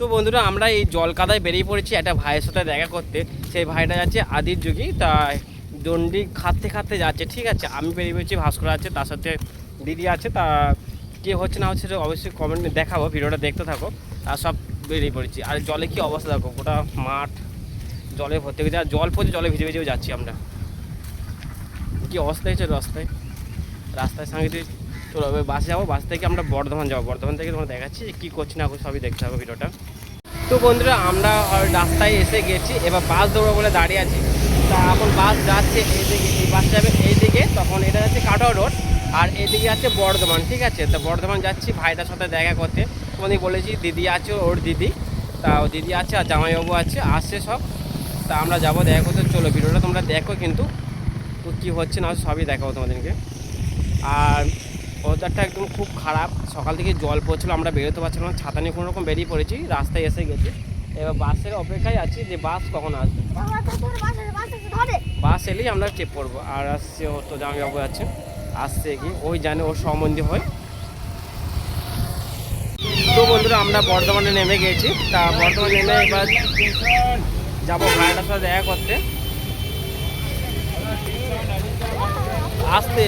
তো বন্ধুরা, আমরা এই জল কাদায় বেরিয়ে পড়েছি একটা ভাইয়ের সাথে দেখা করতে। সেই ভাইটা যাচ্ছে আদির যুগী, তা দণ্ডি খাটতে খাটতে যাচ্ছে, ঠিক আছে? আমি বেরিয়ে পড়েছি, ভাস্কর আছে, তার সাথে দিদি আছে, তা কে হচ্ছে না হচ্ছে অবশ্যই কমেন্টে দেখাবো, ভিডিওটা দেখতে থাকো আর সব বেরিয়ে পড়েছি। আর জলে কি অবস্থা দেখো, গোটা মাঠ জলে ভর্তি হয়ে আর জল পড়ছে, জলে ভিজে ভিজেও যাচ্ছি আমরা। কি অবস্থা হয়েছে রাস্তায়? রাস্তায় সঙ্গে চলো বাসে যাব, বাস থেকে আমরা বর্ধমান যাব। বর্ধমান থেকে তোমরা দেখাচ্ছি যে কী করছি না সবই দেখতে হবে ভিডিওটা। তো বন্ধুরা, আমরা রাস্তায় এসে গেছি, এবার বাস ধরবো বলে দাঁড়িয়ে আছি। তা এখন বাস যাচ্ছে এইদিকে, এই বাস যাবে এইদিকে, তখন এটা যাচ্ছে কাটোয়া রোড, আর এদিকে আছে বর্ধমান, ঠিক আছে? তো বর্ধমান যাচ্ছি ভাইটার সাথে দেখা করতে। তোমাদের বলেছি, দিদি আছে ওর দিদি। তা ও দিদি আছে, আর জামাইবাবু আছে, আসছে সব। তা আমরা যাব দেখা করতে। চলো, ভিডিওটা তোমরা দেখো কিন্তু, তো কী হচ্ছে না সবই দেখাবো তোমাদেরকে। আর ওয়েদারটা একদম খুব খারাপ। সকাল থেকে জল পড়ছিল, আমরা বেরোতে পারছিলাম না, ছাতা নিয়ে কোনো রকম বেরিয়ে পড়েছি, রাস্তায় এসে গেছি। এবার বাসের অপেক্ষায় আছি যে বাস কখন আসবে। বাস এলেই আমরা চেপ পড়ব। আর আসছে ও তো জামাইবাবু আছে, আসছে কি ওই জানে ওর সম্বন্ধে হয়। তো বন্ধুরা, আমরা বর্ধমানে নেমে গেছি। তা বর্ধমানে নেমে এবার যাব ভাইটার সাথে দেখা করতে। আসতে।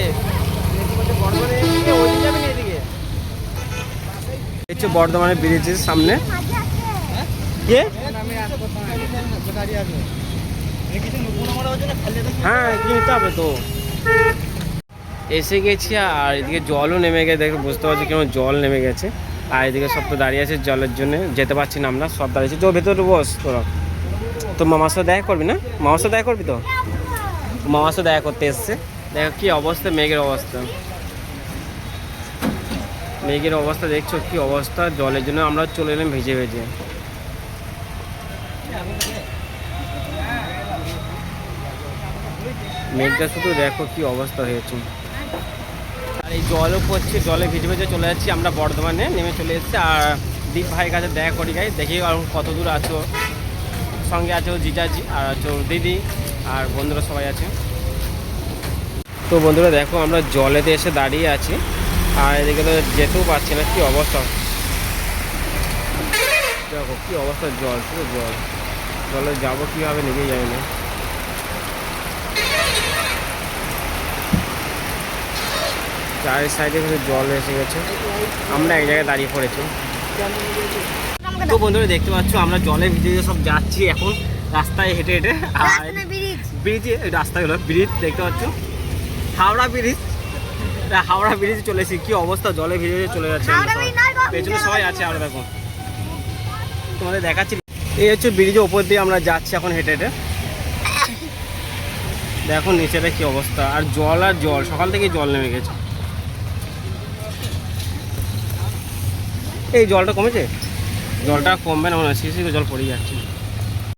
হচ্ছে বর্ধমানে ব্রিজের সামনে। হ্যাঁ কিনতে হবে তো। এসে গেছি আর এদিকে জলও নেমে গেছে, দেখে বুঝতে পারছি কেমন জল নেমে গেছে। আর এদিকে সব তো দাঁড়িয়ে আছে জলের জন্য, যেতে পারছি না আমরা, সব দাঁড়িয়েছি তো ভেতরে বস, তোরা। তো মামার সাথে দেখা করবি না? মামার সাথে দেখা করবি তো? মামার সাথে দেখা করতে এসছে। দেখো কি অবস্থা, মেঘের অবস্থা। মেঘের অবস্থা দেখছ, কি অবস্থা? জলের জন্য আমরা চলে এলাম ভেজে ভেজে। মেঘটা শুধু দেখো কি অবস্থা হয়েছে। আর এই জলও পড়ছে, জলে ভিজে ভিজে চলে যাচ্ছি আমরা বর্ধমানে, নেমে চলে এসেছি। আর দীপ ভাইয়ের কাছে দেখা করি গাই দেখি কত দূর আছো। সঙ্গে আছে জিজাজি, আর আছে দিদি, আর বন্ধুরা সবাই আছে। তো বন্ধুরা দেখো, আমরা জলেতে এসে দাঁড়িয়ে আছি। আর এদিকে তো যেতেও পারছি না কি অবস্থা? দেখো কি অবস্থা জল পুরো জল। জলে যাব কীভাবে নিজেই জানি না। চারি সাইডে কিন্তু জল এসে গেছে। আমরা এক জায়গায় দাঁড়িয়ে পড়েছি। তো বন্ধুরা দেখতে পাচ্ছ আমরা জলে ভিজে ভিজে সব যাচ্ছি এখন। রাস্তায় হেঁটে হেঁটে আর ব্রিজে। রাস্তাগুলো ব্রিজ দেখতে পাচ্ছ? হাওড়া ব্রিজ। হাওড়া ব্রিজে চলেছি। কি অবস্থা? জলে ভিজে চলে যাচ্ছে। পেছনে সবাই আছে আমরা দেখো। তোমাদের দেখাচ্ছি। এই হচ্ছে ব্রিজের ওপর দিয়ে আমরা যাচ্ছি এখন হেঁটে হেঁটে। দেখো নিচেটা কি অবস্থা। আর জল আর জল সকাল থেকে জল নেমে গেছে। এই জলটা কমেছে? জলটা কমবে না মনে হয় শিশি জল পড়ে যাচ্ছে।